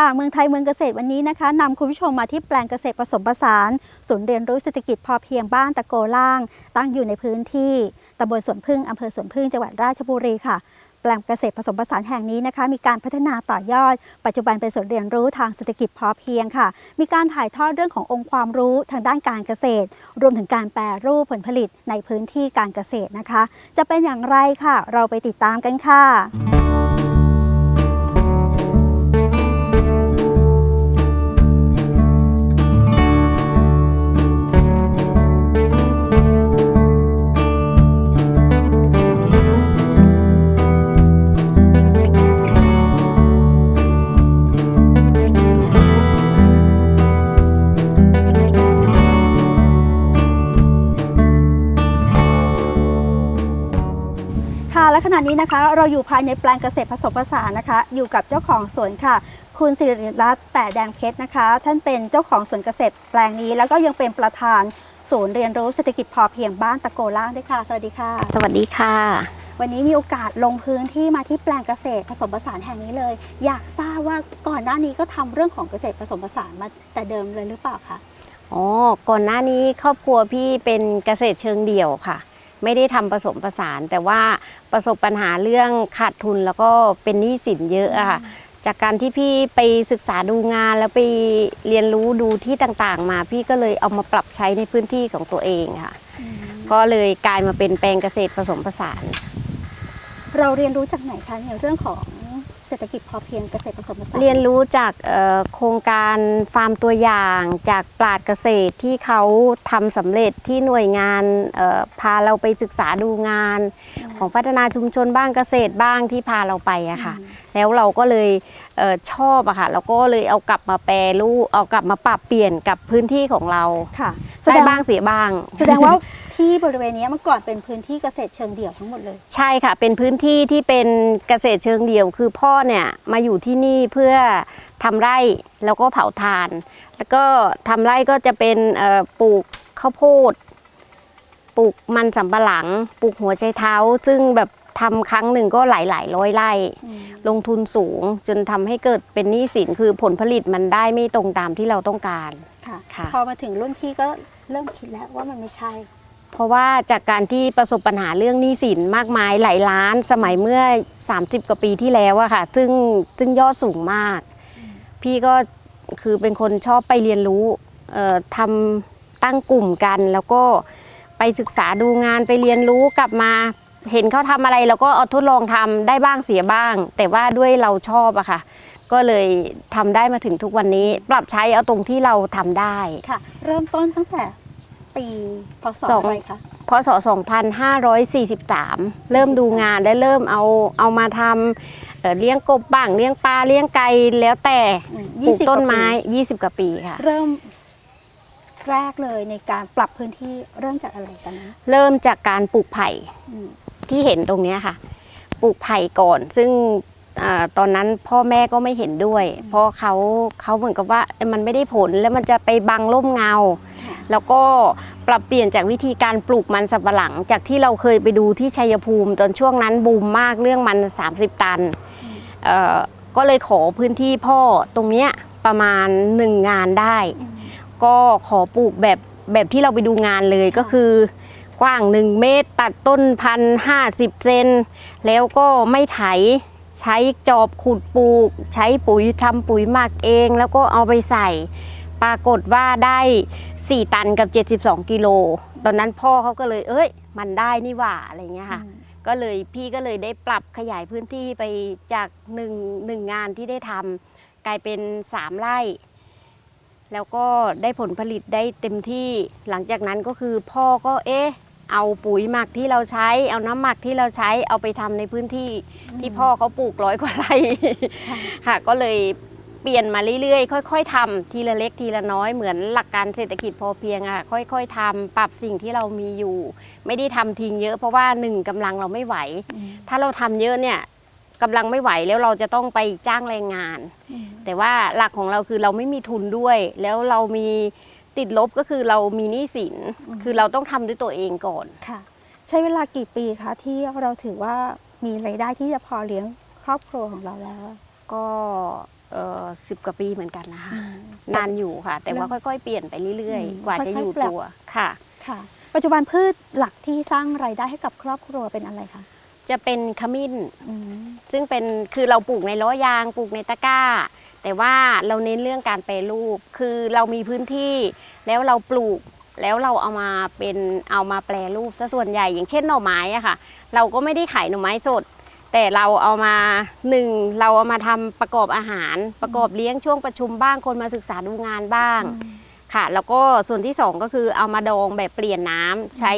ค่ะ เมืองไทยเมืองเกษตรวันนี้นะคะนำคุณผู้ชมมาที่แปลงเกษตรผสมผสานศูนย์เรียนรู้เศรษฐกิจพอเพียงบ้านตะโกล่าง ตั้งอยู่ในพื้นที่ตำบลสวนพึ่งอำเภอสวนพึ่งจังหวัดราชบุรีค่ะ แปลงเกษตรผสมผสานแห่งนี้นะคะ มีการพัฒนาต่อยอด ปัจจุบันเป็นศูนย์เรียนรู้ทางเศรษฐกิจพอเพียงค่ะ มีการถ่ายทอดเรื่องขององค์ความรู้ทางด้านการเกษตร รวมถึงการแปรรูปผลผลิตในพื้นที่การเกษตรนะคะ จะเป็นอย่างไรค่ะ เราไปติดตามกันค่ะ นี้นะคะ เราอยู่ภายในแปลงเกษตรผสมผสานนะคะ อยู่กับเจ้าของสวนค่ะ คุณสิริรัตน์แต่แดงเพชรนะคะ ท่านเป็นเจ้าของสวนเกษตรแปลงนี้ แล้วก็ยังเป็นประธานศูนย์เรียนรู้เศรษฐกิจพอเพียงบ้านตะโกล่างด้วยค่ะ สวัสดีค่ะ สวัสดีค่ะ วันนี้มีโอกาสลงพื้นที่มาที่แปลงเกษตรผสมผสานแห่งนี้เลย อยากทราบว่าก่อนหน้านี้ก็ทำเรื่องของเกษตรผสมผสานมาแต่เดิมเลยหรือเปล่าคะอ๋อก่อนหน้านี้ครอบครัวพี่เป็นเกษตรเชิงเดี่ยวค่ะ ไม่ได้ทำผสมผสาน แต่ว่าประสบปัญหาเรื่องขาดทุนแล้วก็เป็นหนี้สินเยอะอะค่ะจากการที่พี่ไปศึกษาดูงานแล้วไปเรียนรู้ดูที่ต่างๆ มา พี่ก็เลยเอามาปรับใช้ในพื้นที่ของตัวเองค่ะ ก็เลยกลายมาเป็นแปลงเกษตรผสมผสาน เราเรียนรู้จากไหนคะในเรื่องของ เศรษฐกิจพอเพียงเกษตรผสมผสาน เรียนรู้จากเอ่อโครงการฟาร์มตัวอย่างจากปราดเกษตรที่เขาทำสำเร็จที่หน่วยงานเอ่อพาเราไปศึกษาดูงาน ของพัฒนาชุมชนบ้างเกษตรบ้างที่พาเราไปอะค่ะ แล้วเราก็เลยเออชอบอะค่ะเราก็เลยเอากลับมาแปรรูปเอากลับมาปรับเปลี่ยนกับพื้นที่ของเราค่ะแสได้ดงบ้างเสียบ้าง แสดงว่า ที่บริเวณนี้เมื่อก่อนเป็นพื้นที่เกษตรเชิงเดี่ยวทั้งหมดเลย ใช่ค่ะ เป็นพื้นที่ที่เป็นเกษตรเชิงเดี่ยว คือพ่อเนี่ยมาอยู่ที่นี่เพื่อทำไร่แล้วก็เผาถ่าน แล้วก็ทำไร่ก็จะเป็นเอ่อปลูกข้าวโพดปลูกมันสำปะหลังปลูกหัวใจเท้า ซึ่งแบบทำครั้งหนึ่งก็หลายหลายๆร้อยไร่ ลงทุนสูงจนทำให้เกิดเป็นหนี้สินคือผลผลิตมันได้ไม่ตรงตามที่เราต้องการค่ะค่ะพอมาถึงรุ่นพี่ก็เริ่มคิดแล้วว่ามันไม่ใช่ เพราะว่าจากการที่ประสบปัญหาเรื่องหนี้สินมากมายหลายล้านสมัยเมื่อ 30 กว่าปีที่แล้วอะค่ะ ซึ่งซึ่งยอดสูงมาก พี่ก็คือเป็นคนชอบไปเรียนรู้ทำตั้งกลุ่มกัน แล้วก็ไปศึกษาดูงานไปเรียนรู้กลับมาเห็นเขาทำอะไรแล้วก็เอาทดลองทำได้บ้างเสียบ้าง แต่ว่าด้วยเราชอบอะค่ะ ก็เลยทำได้มาถึงทุกวันนี้ ปรับใช้เอาตรงที่เราทำได้ค่ะ เริ่มต้นตั้งแต่ ปีพศสอง อะไรคะพศ 2543 เริ่มดูงานและเริ่มเอาเอามาทำเอ่อเลี้ยงกบบ้างเลี้ยงปลาเลี้ยงไก่แล้วแต่อืมปลูก20ต้นไม้ กว่าปี20 กว่าปีค่ะเริ่มแรกเลยในการปรับพื้นที่เริ่มจากอะไรกันนะเริ่มจากการปลูกไผ่อืมที่เห็นตรงเนี้ยค่ะ ปลูกไผ่ก่อน ซึ่งอาตอนนั้นพ่อแม่ก็ไม่เห็นด้วย เพราะเขาเขาเหมือนกับว่าเอ้ยมันไม่ได้ผลแล้วมันจะไปบังร่มเงา แล้วก็ ปรับเปลี่ยนจากวิธีการปลูกมันสับปะหลัง จากที่เราเคยไปดูที่ชัยภูมิตอนช่วงนั้นบูมมากเรื่องมัน 30 ตันเอ่อก็เลยขอพื้นที่พ่อตรงเนี้ยประมาณหนึ่งงานได้ ก็ขอปลูกแบบแบบที่เราไปดูงานเลยก็คือกว้าง 1 เมตร ตัดต้นพันห้าสิบเซนแล้วก็ไม่ไถใช้จอบขุดปลูก ใช้ปุ๋ยทำปุ๋ยหมักเอง แล้วก็เอาไปใส่ ปรากฏว่าได้ 4 ตันกับ 72 กิโล ตอนนั้นพ่อเขาก็เลย เอ้ย มันได้นี่หว่าอะไรเงี้ยค่ะ ก็เลยพี่ก็เลยได้ปรับขยายพื้นที่ไปจากหนึ่งหนึ่งงานที่ได้ทำกลายเป็นสามไร่ แล้วก็ได้ผลผลิตได้เต็มที่ หลังจากนั้นก็คือพ่อก็เอ๊ะ เอาปุ๋ยหมักที่เราใช้ เอาน้ำหมักที่เราใช้เอาไปทำในพื้นที่ที่พ่อเขาปลูกร้อยกว่าไร่ ค่ะ ก็เลย เปลี่ยนมาเรื่อยๆ ค่อย ๆทำทีละเล็กทีละน้อยเหมือนหลักการเศรษฐกิจพอเพียงอะค่ะค่อย ๆทำปรับสิ่งที่เรามีอยู่ ไม่ได้ทำทิ้งเยอะ เพราะว่าหนึ่งกำลังเราไม่ไหว ถ้าเราทำเยอะเนี่ยกำลังไม่ไหวแล้วเราจะต้องไปจ้างแรงงาน แต่ว่าหลักของเราคือเราไม่มีทุนด้วย แล้วเรามีติดลบก็คือเรามีหนี้สินคือเราต้องทำด้วยตัวเองก่อนค่ะ ใช้เวลากี่ปีคะที่เราถือว่ามีรายได้ที่จะพอเลี้ยงครอบครัวของเราแล้ว ก็เออ สิบกว่าปีเหมือนกันนะคะนานอยู่ค่ะ แต่ว่าค่อยๆ เปลี่ยนไปเรื่อยอืมๆกว่าจะอยู่ค่อยๆปรับตัวค่ะค่ะ ปัจจุบันพืชหลักที่สร้างรายได้ให้กับครอบครัวเป็นอะไรคะจะเป็นขมิ้นอืมซึ่งเป็นคือเราปลูกในล้อยางปลูกในตะกร้า แต่ว่าเราเน้นเรื่องการแปรรูป คือเรามีพื้นที่ แล้วเราปลูกแล้วเราเอามาเป็นเอามาแปรรูปซะส่วนใหญ่ อย่างเช่นหน่อไม้อะค่ะ เราก็ไม่ได้ขายหน่อไม้สด แต่เราเอามาหนึ่งเราเอามาทำประกอบอาหาร ประกอบเลี้ยงช่วงประชุมบ้างคนมาศึกษาดูงานบ้าง ค่ะ แล้วก็ส่วนที่สองก็คือเอามาดองแบบเปลี่ยนน้ำใช้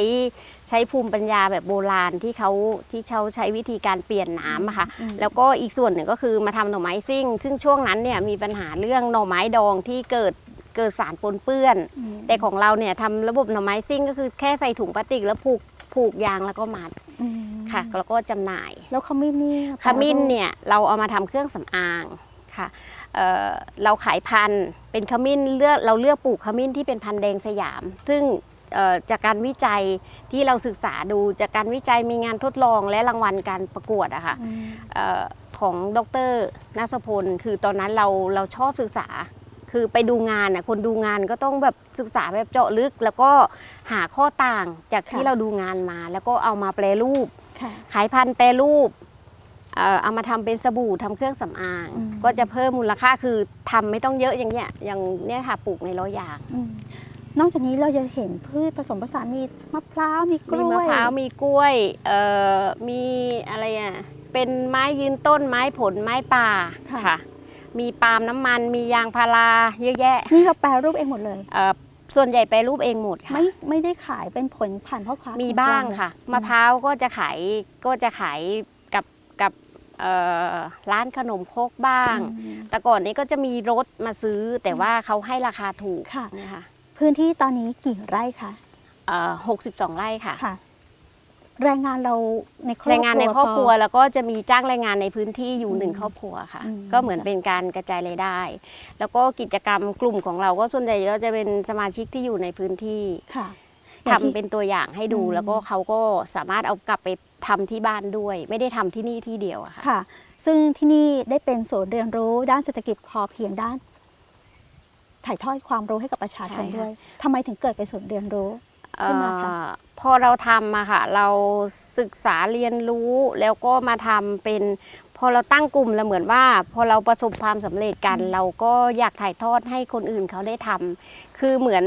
ใช้ภูมิปัญญาแบบโบราณที่เขาที่เขาใช้วิธีการเปลี่ยนน้ำอะค่ะอืมแล้วก็อีกส่วนหนึ่งก็คือมาทำหน่อไม้ซิ่ง ซึ่งช่วงนั้นเนี่ยมีปัญหาเรื่องหน่อไม้ดองที่เกิดเกิดสารปนเปื้อนอืมแต่ของเราเนี่ยทำระบบหน่อไม้ซิ่งก็คือแค่ใส่ถุงพลาสติกแล้วผูกผูกยางแล้วก็มัดอืม ค่ะแล้วก็จำหน่ายแล้วขมิ้นนี่ขมิ้นเนี่ยเราเอามาทำเครื่องสำอางค่ะเอ่อเราขายพันธุ์เป็นขมิ้นเลือกเราเลือกปลูกขมิ้นที่เป็นพันธุ์แดงสยาม ซึ่งเอ่อจากการวิจัยที่เราศึกษาดูจากการวิจัยมีงานทดลองและรางวัลการประกวดอะค่ะอืมเอ่อของดรนัสพล คือตอนนั้นเราเราชอบศึกษา คือไปดูงานน่ะคนดูงานก็ต้องแบบศึกษาแบบเจาะลึก แล้วก็หาข้อต่างจากที่ค่ะเราดูงานมา แล้วก็เอามาแปรรูปค่ะ ขายพันธุ์แปรรูปเอ่อเอามาทำเป็นสบู่ทำเครื่องสำอางอืมก็จะเพิ่มมูลค่าคือทำไม่ต้องเยอะอย่างเงี้ยอย่างเนี้ยค่ะปลูกในร้อยยางอืมนอกจากนี้เราจะเห็นพืชผสมผสานมีมะพร้าวมีกมีล้วยมะพร้าวมีกล้วยเอ่อมีอะไรอะเป็นไม้ยืนต้นไม้ผลไม้ป่าค่ะ มีปาล์มน้ำมันมียางพาราเยอะแยะ นี่เราแปรรูปเองหมดเลยเอ่อ ส่วนใหญ่แปรรูปเองหมดค่ะ ไม่ไม่ได้ขายเป็นผลผ่านพ่อค้ามีคนกลบ้างเลยค่ะ มะพร้าวก็จะขายก็จะขายกับกับเอ่อร้านขนมครกบ้างอืมแต่ก่อนนี้ก็จะมีรถมาซื้อแต่ว่าเขาให้ราคาถูกค่ะ นะคะพื้นที่ตอนนี้กี่ไร่คะเอ่อ62 ไร่ค่ะ ค่ะ แรงงานเราในครอบครัวแรงงานในครอบครัวพแล้วก็จะมีจ้างแรงงานในพื้นที่อยู่หนึ่งอืมครอบครัวค่ะอืมก็เหมือนเป็นการกระจายรายได้ แล้วก็กิจกรรมกลุ่มของเราก็ส่วนใหญ่ก็จะเป็นสมาชิกที่อยู่ในพื้นที่ค่ะทำเป็นตัวอย่างให้ดูอืมแล้วก็เขาก็สามารถเอากลับไปทำที่บ้านด้วย ไม่ได้ทำที่นี่ที่เดียวอะค่ะค่ะ ซึ่งที่นี่ได้เป็นศูนย์เรียนรู้ด้านเศรษฐกิจพอเพียงด้าน ถ่ายทอดความรู้ให้กับประชาชนใช่ค่ะด้วยทำไมถึงเกิดเป็นศูนย์เรียนรู้ ขึ้นมาค่ะเอ่อพอเราทำมาค่ะ เราศึกษาเรียนรู้แล้วก็มาทำเป็น พอเราตั้งกลุ่มแล้วเหมือนว่า พอเราประสบความสำเร็จกัน เราก็อยากถ่ายทอดให้คนอื่นเขาได้ทำคือเหมือน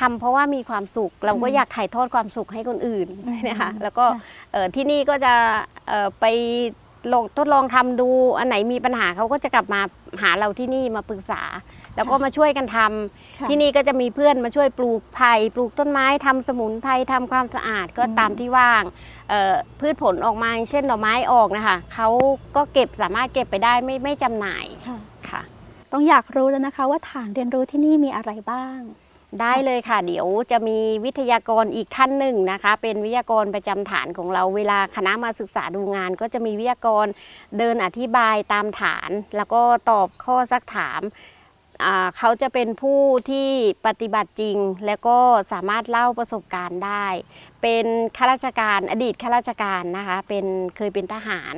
ทำเพราะว่ามีความสุข เราก็อืมอยากถ่ายทอดความสุขให้คนอื่นอืมนะคะแล้วก็ค่ะเอ่อที่นี่ก็จะเอ่อไปลองทดลองทำดูอันไหนมีปัญหาเขาก็จะกลับมาหาเราที่นี่มาปรึกษา แล้วก็มาช่วยกันทำค่ะ ที่นี่ก็จะมีเพื่อนมาช่วยปลูกไผ่ปลูกต้นไม้ทำสมุนไพรทำความสะอาดก็อืมตามที่ว่างเอ่อพืชผลออกมาอย่างเช่นดอกไม้ออกนะคะเขาก็เก็บสามารถเก็บไปได้ไม่ไม่จำหน่ายค่ะค่ะ ต้องอยากรู้แล้วนะคะว่าฐานเรียนรู้ที่นี่มีอะไรบ้างได้เลยค่ะ เดี๋ยวจะมีวิทยากรอีกท่านหนึ่งนะคะ เป็นวิทยากรประจำฐานของเราเวลาคณะมาศึกษาดูงาน ก็จะมีวิทยากรเดินอธิบายตามฐาน แล้วก็ตอบข้อซักถามอ่า เขาจะเป็นผู้ที่ปฏิบัติจริง แล้วก็สามารถเล่าประสบการณ์ได้ เป็นข้าราชการอดีตข้าราชการนะคะเป็นเคยเป็นทหาร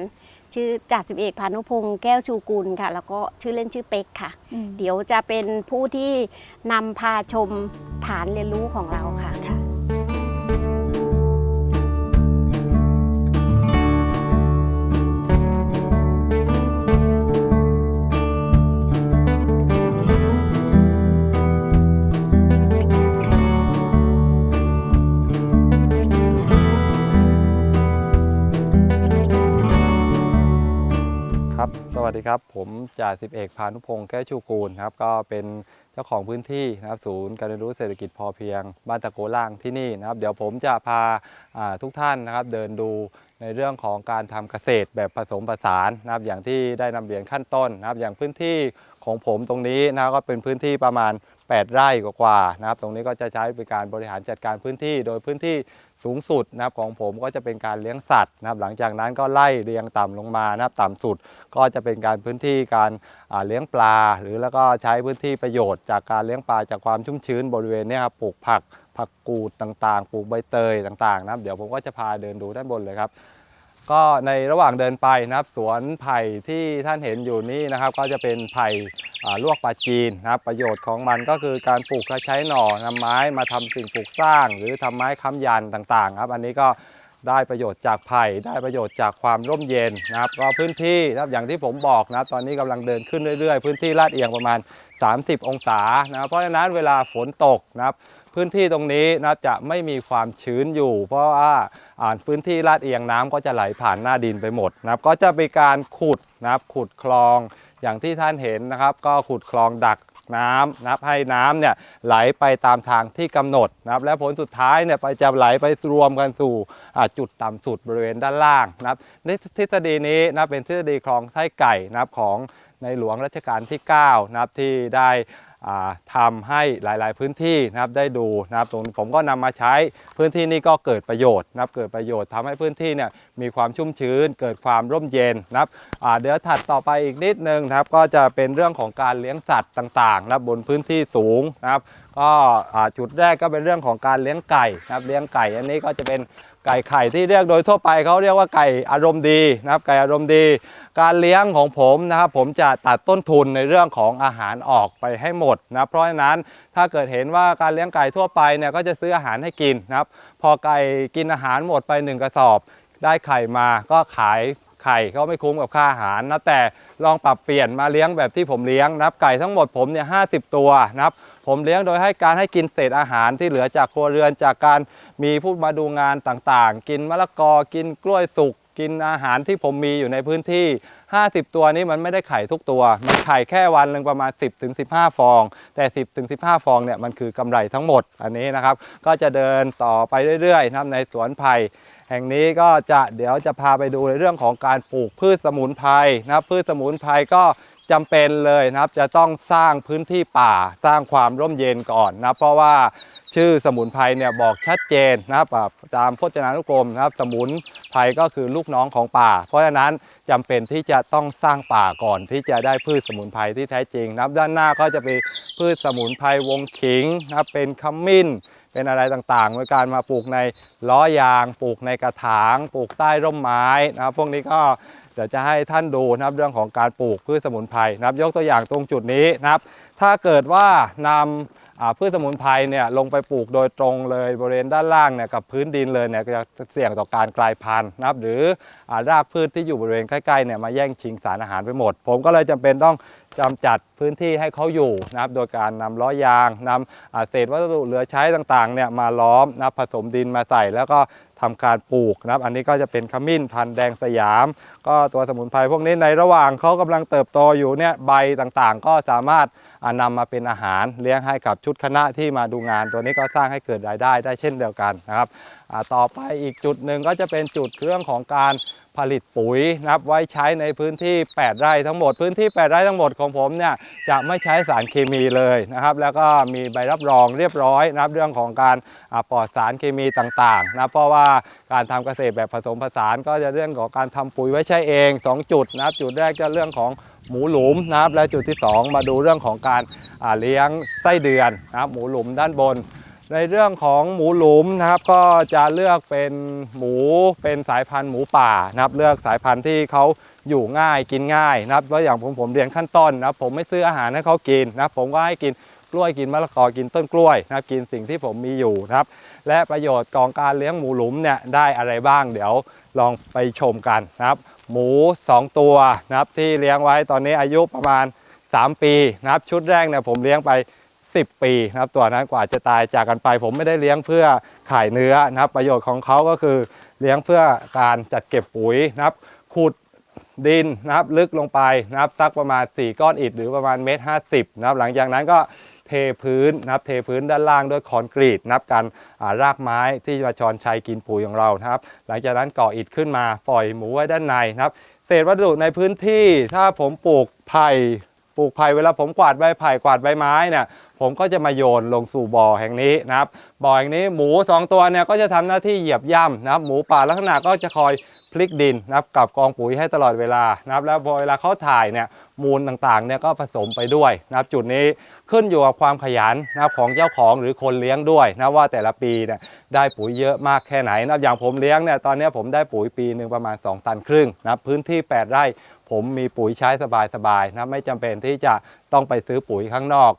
ชื่อจ่าสิบเอกพานุพงศ์แก้วชูกุลค่ะ แล้วก็ชื่อเล่นชื่อเป็กค่ะอืมเดี๋ยวจะเป็นผู้ที่นำพาชมฐานเรียนรู้ของเราค่ะ วัสดีครับ ผมจ่าสิบเอกพานุพงศ์แก้วชูกูลครับ ก็เป็นเจ้าของพื้นที่นะครับศูนย์การเรียนรู้เศรษฐกิจพอเพียง บ้านตะโกล่างที่นี่นะครับ เดี๋ยวผมจะพาาทุกท่านนะครับ เดินดูในเรื่องของการทำเกษตรแบบผสมผสานนะครับ อย่างที่ได้นำเรียนขั้นต้นนะครับ อย่างพื้นที่ของผมตรงนี้นะก็เป็นพื้นที่ประมาณ 8 ไร่กว่าๆนะครับ ตรงนี้ก็จะใช้เป็นการบริหารจัดการพื้นที่ โดยพื้นที่ สูงสุดนะครับของผมก็จะเป็นการเลี้ยงสัตว์นะครับหลังจากนั้นก็ไล่เรียงต่ำลงมานะครับต่ำสุดก็จะเป็นการพื้นที่การเลี้ยงปลา หรือแล้วก็ใช้พื้นที่ประโยชน์จากการเลี้ยงปลาจากความชุ่มชื้นบริเวณนี้ครับปลูกผักผักกูดต่างๆ ปลูกใบเตยต่างๆนะครับเดี๋ยวผมก็จะพาเดินดูด้านบนเลยครับ ก็ในระหว่างเดินไปนะครับสวนไผ่ที่ท่านเห็นอยู่นี่นะครับ ก็จะเป็นไผ่ลวกปลาจีนนะครับ ประโยชน์ของมันก็คือการปลูกและใช้หน่อนำไม้มาทำสิ่งปลูกสร้าง หรือทำไม้ค้ำยันต่างๆ ครับ อันนี้ก็ได้ประโยชน์จากไผ่ได้ประโยชน์จากความร่มเย็นนะครับ ก็พื้นที่นะครับอย่างที่ผมบอกนะครับ ตอนนี้กำลังเดินขึ้นเรื่อยๆ พื้นที่ลาดเอียงประมาณ 30 องศานะครับเพราะฉะนั้นเวลาฝนตกนะครับ พื้นที่ตรงนี้นะครับจะไม่มีความชื้นอยู่ เพราะว่าอ่าพื้นที่ลาดเอียงน้ำก็จะไหลผ่านหน้าดินไปหมดนะครับก็จะมีการขุดนะครับขุดคลองอย่างที่ท่านเห็นนะครับ ก็ขุดคลองดักน้ำนะครับให้น้ำเนี่ยไหลไปตามทางที่กำหนดนะครับและผลสุดท้ายเนี่ยไปจะไหลไปรวมกันสู่จุดต่ำสุดบริเวณด้านล่างนะครับในทฤษฎีนี้นะเป็นทฤษฎีคลองไส้ไก่นะครับของในหลวงรัชกาลที่ 9 นะครับที่ได้ ทำให้หลายๆ พื้นที่นะครับได้ดูนะครับตรงผมก็นำมาใช้พื้นที่นี้ก็เกิดประโยชน์นะครับเกิดประโยชน์ทำให้พื้นที่เนี่ยมีความชุ่มชื้น เกิดความร่มเย็นนะครับเดี๋ยวถัดต่อไปอีกนิดนึงนะครับก็จะเป็นเรื่องของการเลี้ยงสัตว์ต่างๆนะครับบนพื้นที่สูงนะครับก็จุดแรกก็เป็นเรื่องของการเลี้ยงไก่นะครับเลี้ยงไก่อันนี้ก็จะเป็น ไก่ไข่ที่เรียกโดยทั่วไปเขาเรียกว่าไก่อารมณ์ดีนะครับ ไก่อารมณ์ดี การเลี้ยงของผมนะครับ ผมจะตัดต้นทุนในเรื่องของอาหารออกไปให้หมดนะเพราะฉะนั้นถ้าเกิดเห็นว่าการเลี้ยงไก่ทั่วไปเนี่ยก็จะซื้ออาหารให้กินนะครับ พอไก่กินอาหารหมดไป 1 กระสอบ ได้ไข่มาก็ขายไข่ก็ไม่คุ้มกับค่าอาหารนะแต่ลองปรับเปลี่ยนมาเลี้ยงแบบที่ผมเลี้ยงนะครับไก่ทั้งหมดผมเนี่ยห้ตัวนะครับ ผมเลี้ยงโดยให้การให้กินเศษอาหารที่เหลือจากครัวเรือนจากการมีผู้มาดูงานต่างๆ กินมะละกอกินกล้วยสุกกินอาหารที่ผมมีอยู่ในพื้นที่ 50 ตัวนี้มันไม่ได้ไข่ทุกตัว มันไข่แค่วันหนึ่งประมาณ 10-15 ฟอง แต่ 10-15 ฟองเนี่ยมันคือกำไรทั้งหมดอันนี้นะครับ ก็จะเดินต่อไปเรื่อยๆนะครับในสวนไผ่แห่งนี้ก็จะเดี๋ยวจะพาไปดูในเรื่องของการปลูกพืชสมุนไพรนะครับพืชสมุนไพรก็ จำเป็นเลยนะครับ จะต้องสร้างพื้นที่ป่าสร้างความร่มเย็นก่อนนะเพราะว่าชื่อสมุนไพรเนี่ยบอกชัดเจนนะครับตามพจนานุกรมนะครับ สมุนไพรก็คือลูกน้องของป่า เพราะฉะนั้นจำเป็นที่จะต้องสร้างป่าก่อนที่จะได้พืชสมุนไพรที่แท้จริงนะครับด้านหน้าก็จะเป็นพืชสมุนไพรวงขิงนะครับเป็นขมิ้นเป็นอะไรต่างๆในการมาปลูกในล้อยาง ปลูกในกระถาง ปลูกใต้ร่มไม้นะครับพวกนี้ก็ ดี๋ยวจะให้ท่านดูนะครับเรื่องของการปลูกพืชสมุนไพรนะครับ ยกตัวอย่างตรงจุดนี้นะครับ ถ้าเกิดว่านำอ่าพืชสมุนไพรเนี่ยลงไปปลูกโดยตรงเลยบริเวณด้านล่างเนี่ยกับพื้นดินเลยเนี่ยจะเสี่ยงต่อการกลายพันธุ์นะครับ หรือรากพืชที่อยู่บริเวณใกล้ๆเนี่ยมาแย่งชิงสารอาหารไปหมด ผมก็เลยจำเป็นต้องจำจัดพื้นที่ให้เขาอยู่นะครับ โดยการนำล้อยางนำอ่าเศษวัสดุเหลือใช้ต่างๆเนี่ยมาล้อมนะผสมดินมาใส่แล้วก็ ทำการปลูกนะครับ อันนี้ก็จะเป็นขมิ้นพันธุ์แดงสยาม ก็ตัวสมุนไพรพวกนี้ในระหว่างเขากำลังเติบโตอยู่เนี่ยใบต่างๆ ก็สามารถ อ่านำมาเป็นอาหารเลี้ยงให้กับชุดคณะที่มาดูงาน ตัวนี้ก็สร้างให้เกิดรายได้ได้เช่นเดียวกันนะครับต่อไปอีกจุดหนึ่งก็จะเป็นจุดเรื่องของการผลิตปุ๋ยนะครับไว้ใช้ในพื้นที่ 8 ไร่ทั้งหมด พื้นที่ 8 ไร่ทั้งหมดของผมเนี่ยจะไม่ใช้สารเคมีเลยนะครับ แล้วก็มีใบรับรองเรียบร้อยนะครับเรื่องของการปลอดสารเคมีต่างๆนะเพราะว่าการทำเกษตรแบบผสมผสานก็จะเรื่องของการทำปุ๋ยไว้ใช้เอง 2 จุดนะครับจุดแรกก็เรื่องของ หมูหลุมนะครับและจุดที่ 2 มาดูเรื่องของการเลี้ยงไส้เดือนนะครับหมูหลุมด้านบน ในเรื่องของหมูหลุมนะครับก็จะเลือกเป็นหมูเป็นสายพันธุ์หมูป่านะครับเลือกสายพันธุ์ที่เขาอยู่ง่ายกินง่ายนะครับเพราะอย่างผมผมเรียนขั้นต้นนะครับผมไม่ซื้ออาหารให้เขากินนะครับผมก็ให้กินกล้วยกินมะละกอกินต้นกล้วยนะครับกินสิ่งที่ผมมีอยู่นะครับ และประโยชน์ของการเลี้ยงหมูหลุมเนี่ยได้อะไรบ้าง เดี๋ยวลองไปชมกันนะครับ หมู 2 ตัวนะครับที่เลี้ยงไว้ตอนนี้อายุประมาณ 3 ปีนะครับชุดแรกเนี่ยผมเลี้ยงไป 10 ปีนะครับตัวนั้นกว่าจะตายจากกันไป ผมไม่ได้เลี้ยงเพื่อขายเนื้อนะครับประโยชน์ของเขาก็คือเลี้ยงเพื่อการจัดเก็บปุ๋ยนะครับขุดดินนะครับลึกลงไปนะครับสักประมาณ 4 ก้อนอิฐหรือประมาณเมตรห้าสิบนะครับหลังจากนั้นก็ เทพื้นนะครับเทพื้นด้านล่างด้วยคอนกรีตนับกันอ่ารากไม้ที่มาชอนชัยกินปุ๋ยของเรานะครับ หลังจากนั้นก่ออิฐขึ้นมาปล่อยหมูไว้ด้านในนะครับ เศษวัสดุในพื้นที่ถ้าผมปลูกไผ่ปลูกไผ่เวลาผมกวาดใบไผ่กวาดใบไม้เนี่ยผมก็จะมาโยนลงสู่บ่อแห่งนี้นะครับบ่อแห่งนี้หมู 2 ตัวเนี่ยก็จะทำหน้าที่เหยียบย่ำนะครับหมูป่าลักษณะก็จะคอยพลิกดินนะครับกับกองปุ๋ยให้ตลอดเวลานะครับแล้วพอเวลาเขาถ่ายเนี่ยมูลต่างๆเนี่ยก็ผสมไปด้วยนะครับจุดนี้ ขึ้นอยู่กับความขยันนะครับของเจ้าของหรือคนเลี้ยงด้วยนะว่าแต่ละปีเนี่ยได้ปุ๋ยเยอะมากแค่ไหนนะอย่างผมเลี้ยงเนี่ยตอนนี้ผมได้ปุ๋ยปีหนึ่งประมาณ 2 ตันครึ่งนะพื้นที่ 8 ไร่ ผมมีปุ๋ยใช้สบายๆนะไม่จำเป็นที่จะต้องไปซื้อปุ๋ยข้างนอก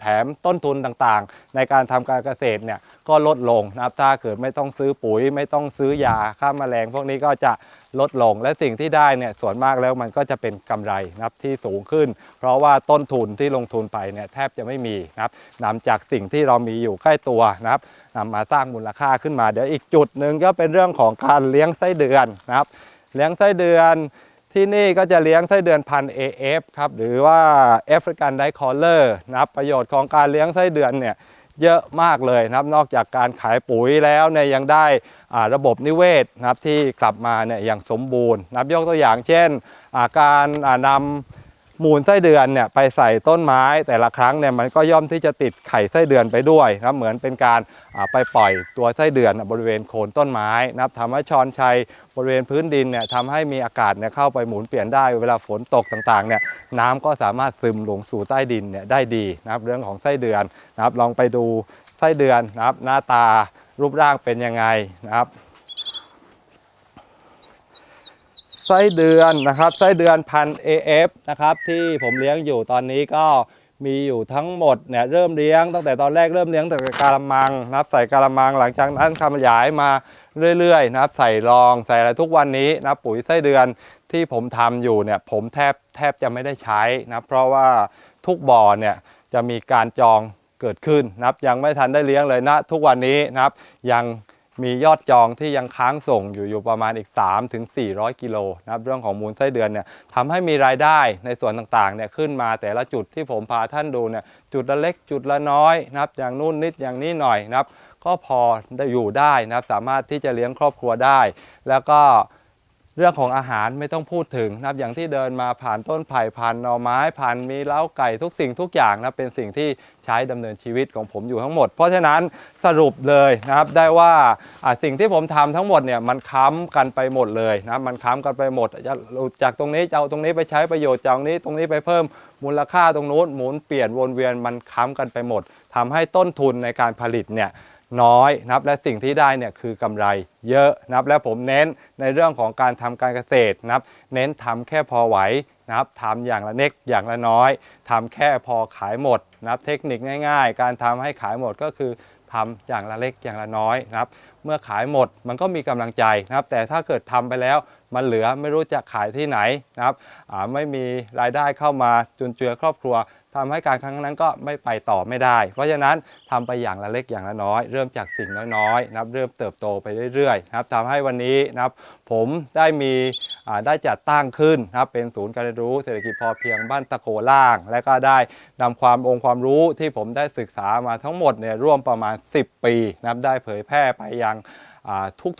แถมต้นทุนต่างๆ ในการทำการเกษตรเนี่ยก็ลดลงนะครับถ้าเกิดไม่ต้องซื้อปุ๋ย ไม่ต้องซื้อยาฆ่าแมลง พวกนี้ก็จะลดลงและสิ่งที่ได้เนี่ยส่วนมากแล้วมันก็จะเป็นกำไรนะครับที่สูงขึ้น เพราะว่าต้นทุนที่ลงทุนไปเนี่ยแทบจะไม่มีนะครับนำจากสิ่งที่เรามีอยู่ใกล้ตัวนะครับนำมาสร้างมูลค่าขึ้นมาเดี๋ยวอีกจุดหนึ่งก็เป็นเรื่องของการเลี้ยงไส้เดือนนะครับ เลี้ยงไส้เดือน ที่นี่ก็จะเลี้ยงไส้เดือนพัน AF ครับหรือว่า African d i c o l l e r นะครับประโยชน์ของการเลี้ยงไส้เดือนเนี่ยเยอะมากเลยนะครับนอกจากการขายปุ๋ยแล้วเนี่ยยังได้ระบบนิเวศนะครับที่กลับมาเนี่ยอย่างสมบูรณ์นะครับยกตัวอย่างเช่น การนำ มูลไส้เดือนเนี่ยไปใส่ต้นไม้แต่ละครั้งเนี่ยมันก็ย่อมที่จะติดไข่ไส้เดือนไปด้วยนะครับเหมือนเป็นการไปปล่อยตัวไส้เดือนบริเวณโคนต้นไม้นะครับทำให้ชอนชัยบริเวณพื้นดินเนี่ยทำให้มีอากาศเนี่ยเข้าไปหมุนเปลี่ยนได้เวลาฝนตกต่างๆเนี่ยน้ำก็สามารถซึมลงสู่ใต้ดินเนี่ยได้ดีนะครับเรื่องของไส้เดือนนะครับลองไปดูไส้เดือนนะครับหน้าตารูปร่างเป็นยังไงนะครับ ไส้เดือนนะครับไส้เดือนพัน AF นะครับที่ผมเลี้ยงอยู่ตอนนี้ก็มีอยู่ทั้งหมดเนี่ยเริ่มเลี้ยงตั้งแต่ตอนแรกเริ่มเลี้ยงแต่กาละมังนะครับใส่กาละมังหลังจากนั้นขยายมาเรื่อยๆนะครับใส่รองใส่อะไรทุกวันนี้นะปุ๋ยไส้เดือนที่ผมทำอยู่เนี่ยผมแทบแทบจะไม่ได้ใช้นะเพราะว่าทุกบ่อเนี่ยจะมีการจองเกิดขึ้นนะครับยังไม่ทันได้เลี้ยงเลยนะทุกวันนี้นะครับยัง มียอดจองที่ยังค้างส่งอยู่อยู่ประมาณอีก3ถึง400 กิโลนะครับเรื่องของมูลไส้เดือนเนี่ยทำให้มีรายได้ในส่วนต่างๆเนี่ยขึ้นมาแต่ละจุดที่ผมพาท่านดูเนี่ยจุดละเล็กจุดละน้อยนะครับอย่างนู่นนิดอย่างนี้หน่อยนะครับก็พอได้อยู่ได้นะครับสามารถที่จะเลี้ยงครอบครัวได้ แล้วก็เรื่องของอาหารไม่ต้องพูดถึงนะครับอย่างที่เดินมาผ่านต้นไผ่ผ่านหน่อไม้ผ่านมีเล้าไก่ทุกสิ่งทุกอย่างนะเป็นสิ่งที่ ใช้ดำเนินชีวิตของผมอยู่ทั้งหมด เพราะฉะนั้นสรุปเลยนะครับได้ว่าสิ่งที่ผมทำทั้งหมดเนี่ยมันค้ำกันไปหมดเลยนะมันค้ำกันไปหมดจะจากตรงนี้จะเอาตรงนี้ไปใช้ประโยชน์จากตรงนี้ตรงนี้ไปเพิ่มมูลค่าตรงนู้นหมุนเปลี่ยนวนเวียนมันค้ำกันไปหมดทำให้ต้นทุนในการผลิตเนี่ยน้อยนะครับและสิ่งที่ได้เนี่ยคือกำไรเยอะนะครับและผมเน้นในเรื่องของการทำการเกษตรนะครับเน้นทำแค่พอไหว นะครับทำอย่างละเล็กอย่างละน้อยทำแค่พอขายหมดนะครับเทคนิคง่าย ๆ การทำให้ขายหมดก็คือทำอย่างละเล็กอย่างละน้อยนะครับ เมื่อขายหมดมันก็มีกำลังใจนะครับ แต่ถ้าเกิดทำไปแล้วมันเหลือไม่รู้จะขายที่ไหนนะครับไม่มีรายได้เข้ามาจุนเจือครอบครัว ทำให้การครั้งนั้นก็ไม่ไปต่อไม่ได้ เพราะฉะนั้นทำไปอย่างละเล็กอย่างละน้อย เริ่มจากสิ่งน้อยๆนะครับเริ่มเติบโตไปเรื่อยๆนะครับทำให้วันนี้นะครับผมได้มีได้จัดตั้งขึ้นนะครับเป็นศูนย์การเรียนรู้เศรษฐกิจพอเพียงบ้านตะโกล่าง และก็ได้นำความองค์ความรู้ที่ผมได้ศึกษามาทั้งหมดเนี่ยร่วมประมาณ 10 ปีนะครับได้เผยแพร่ไปยัง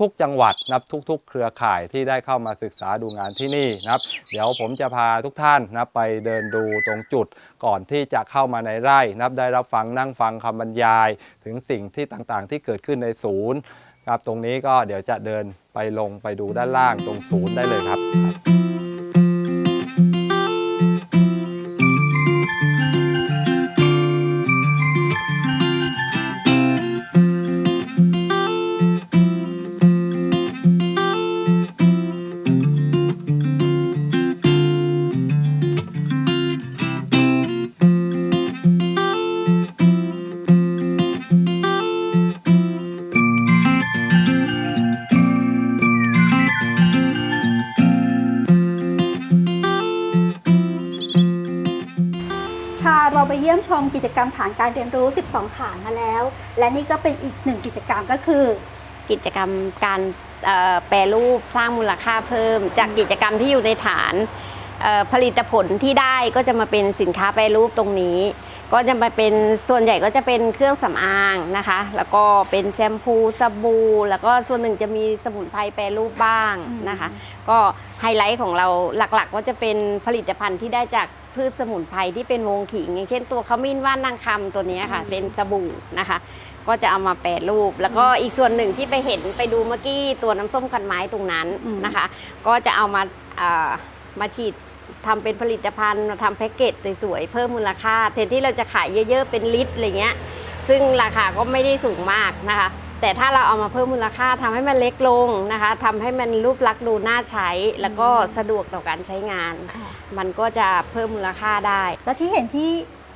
ทุกๆจังหวัดนะครับทุก ๆ เครือข่ายที่ได้เข้ามาศึกษาดูงานที่นี่นะครับ เดี๋ยวผมจะพาทุกท่านนะไปเดินดูตรงจุดก่อนที่จะเข้ามาในไร่นะครับได้รับฟังนั่งฟังคำบรรยาย ถึงสิ่งที่ต่างๆ ที่เกิดขึ้นในศูนย์ครับตรงนี้ก็เดี๋ยวจะเดินไปลงไปดูด้านล่างตรงศูนย์ได้เลยครับ มชมกิจกรรมฐานการเรียนรู้ 12 ฐานมาแล้ว และนี่ก็เป็นอีกหนึ่งกิจกรรมก็คือ กิจกรรมการเอ่อแปรรูปสร้างมูลค่าเพิ่ม จากกิจกรรมที่อยู่ในฐานเอ่อผลิตผลที่ได้ก็จะมาเป็นสินค้าแปรรูปตรงนี้ ก็จะมาเป็นส่วนใหญ่ก็จะเป็นเครื่องสำอางนะคะ แล้วก็เป็นแชมพูสบู่แล้วก็ส่วนหนึ่งจะมีสมุนไพรแปรรูปบ้างนะคะ ก็ไฮไลท์ของเราหลักๆ ก็จะเป็นผลิตภัณฑ์ที่ได้จากพืชสมุนไพรที่เป็นวงขิง อย่างเช่นตัวขมิ้นว่านนางคำตัวเนี้ยค่ะ เป็นสบู่นะคะ ก็จะเอามาแปรรูป แล้วก็อีกส่วนหนึ่งที่ไปเห็นไปดูเมื่อกี้ตัวน้ำส้มคันไม้ตรงนั้นนะคะ ก็จะเอามาอ่ามาฉีด ทำเป็นผลิตภัณฑ์มาทำแพ็กเกจสวยๆเพิ่มมูลค่าแทนที่เราจะขายเยอะๆเป็นลิตรอะไรเงี้ยซึ่งราคาก็ไม่ได้สูงมากนะคะ แต่ถ้าเราเอามาเพิ่มมูลค่าทำให้มันเล็กลงนะคะทำให้มันรูปลักษณ์ดูน่าใช้ แล้วก็สะดวกต่อการใช้งานค่ะมันก็จะเพิ่มมูลค่าได้ แล้วที่เห็นที่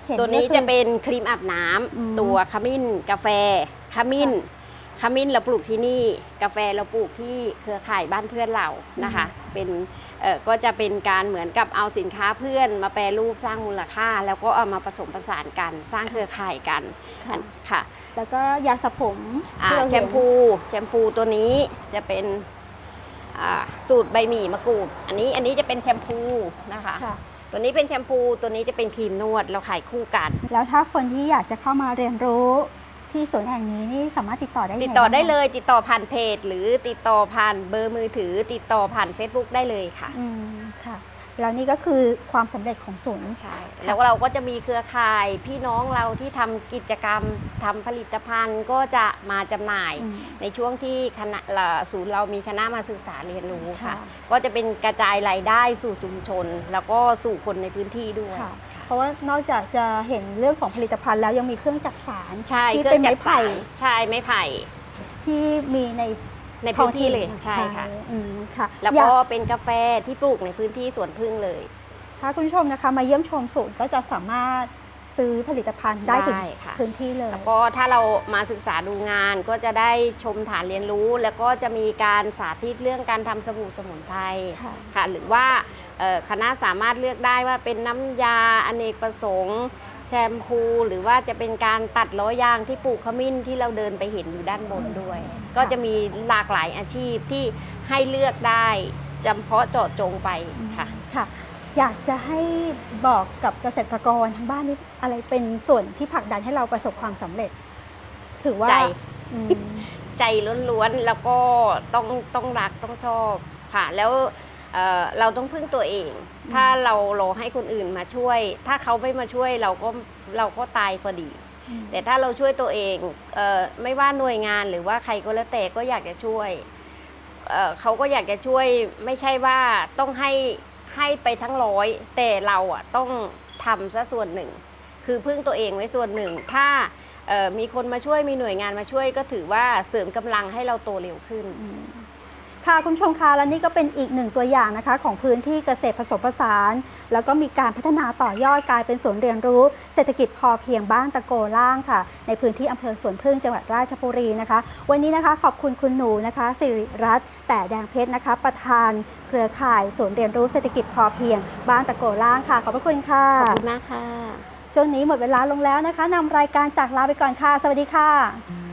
เห็นตัวนี้ก็คือจะเป็นครีมอาบน้ำอืมตัวขมิ้น กาแฟขมิ้นขมิ้นเราปลูกที่นี่ กาแฟเราปลูกที่เครือข่ายบ้านเพื่อนเรานะคะ เป็นเอ่อ ก็จะเป็นการเหมือนกับเอาสินค้าเพื่อนมาแปรรูปสร้างมูลค่า แล้วก็เอามาผสมผสานกันสร้างเครือข่ายกันค่ะอันค่ะแล้วก็ยาสระผมอ่าที่เราแชเห็นมพูแชมพูตัวนี้จะเป็นอ่าสูตรใบหมี่มะกรูด อันนี้อันนี้จะเป็นแชมพูนะคะค่ะตัวนี้เป็นแชมพูตัวนี้จะเป็นครีมนวดเราขายคู่กัน แล้วถ้าคนที่อยากจะเข้ามาเรียนรู้ ที่ศูนย์แห่งนี้นี่สามารถติดต่อได้ยังงติดต่อได้บ้างคะเลย ติดต่อผ่านเพจ หรือติดต่อผ่านเบอร์มือถือ ติดต่อผ่าน Facebook ได้เลยค่ะอืมค่ะแล้วนี่ก็คือความสำเร็จของศูนย์ใช่แล้วเราก็จะมีเครือข่ายพี่น้องเราที่ทำกิจกรรมทำผลิตภัณฑ์ก็จะมาจำหน่ายอืมในช่วงที่คณะละศูนย์เรามีคณะมาศึกษาเรียนรู้ค่ะค่ะ ก็จะเป็นกระจายรายได้สู่ชุมชน แล้วก็สู่คนในพื้นที่ด้วยค่ะ เพราะว่านอกจากจะเห็นเรื่องของผลิตภัณฑ์แล้วยังมีเครื่องจักสารใช่ที่ครื่เป็อนงไม้จักไผ่สานใช่ไม้ไผ่ที่มีในในพื้นที่เลยใช่ค่ะอืมค่ะแล้วอยาก็เป็นกาแฟที่ปลูกในพื้นที่สวนพึ่งเลยถ้าคุณผู้ชมนะคะมาเยี่ยมชมศูนย์ก็จะสามารถซื้อผลิตภัณฑ์ได้ถึงได้ค่ะพื้นที่เลย แล้วก็ถ้าเรามาศึกษาดูงานก็จะได้ชมฐานเรียนรู้ แล้วก็จะมีการสาธิตเรื่องการทำสบู่สมุนไพรค่ะค่ะหรือว่าเอ่อ คณะสามารถเลือกได้ว่าเป็นน้ำยาอเนกประสงค์แชมพู หรือว่าจะเป็นการตัดล้อยางที่ปลูกขมิ้นที่เราเดินไปเห็นอยู่ด้านบนด้วย ก็จะมีหลากหลายอาชีพที่ให้เลือกได้จำเพาะเจาะจงไปค่ะค่ะ อยากจะให้บอกกับเกษตรกรทางบ้านนี้อะไรเป็นส่วนที่ผลักดันให้เราประสบความสำเร็จ ถือว่าใจอืมใจล้วนๆแล้วก็ต้องต้องรักต้องชอบค่ะแล้ว เอ่อเราต้องพึ่งตัวเอง ถ้าเรารอให้คนอื่นมาช่วย ถ้าเขาไม่มาช่วยเราก็เราก็ตายพอดี แต่ถ้าเราช่วยตัวเองเออไม่ว่าหน่วยงานหรือว่าใครก็แล้วแต่ก็อยากจะช่วยเอ่อเขาก็อยากจะช่วยไม่ใช่ว่าต้องให้ให้ไปทั้งร้อย แต่เราอะต้องทำซะส่วนหนึ่ง คือพึ่งตัวเองไว้ส่วนหนึ่ง ถ้าเอ่อมีคนมาช่วยมีหน่วยงานมาช่วยก็ถือว่าเสริมกำลังให้เราโตเร็วขึ้น ค่ะคุณผู้ชมคะและนี่ก็เป็นอีกหนึ่งตัวอย่างนะคะ ของพื้นที่เกษตรผสมผสาน แล้วก็มีการพัฒนาต่อยอดกลายเป็นศูนย์เรียนรู้ เศรษฐกิจพอเพียงบ้านตะโกล่างค่ะ ในพื้นที่อำเภอสวนพึ่งจังหวัดราชบุรีนะคะ วันนี้นะคะขอบคุณคุณหนูนะคะสิริรัตน์แต่แดงเพชรนะคะ ประธานเครือข่ายศูนย์เรียนรู้เศรษฐกิจพอเพียง บ้านตะโกล่างค่ะขอบพระคุณค่ะขอบคุณมากค่ะช่วงนี้หมดเวลาลงแล้วนะคะนำรายการจากลาไปก่อนค่ะ สวัสดีค่ะ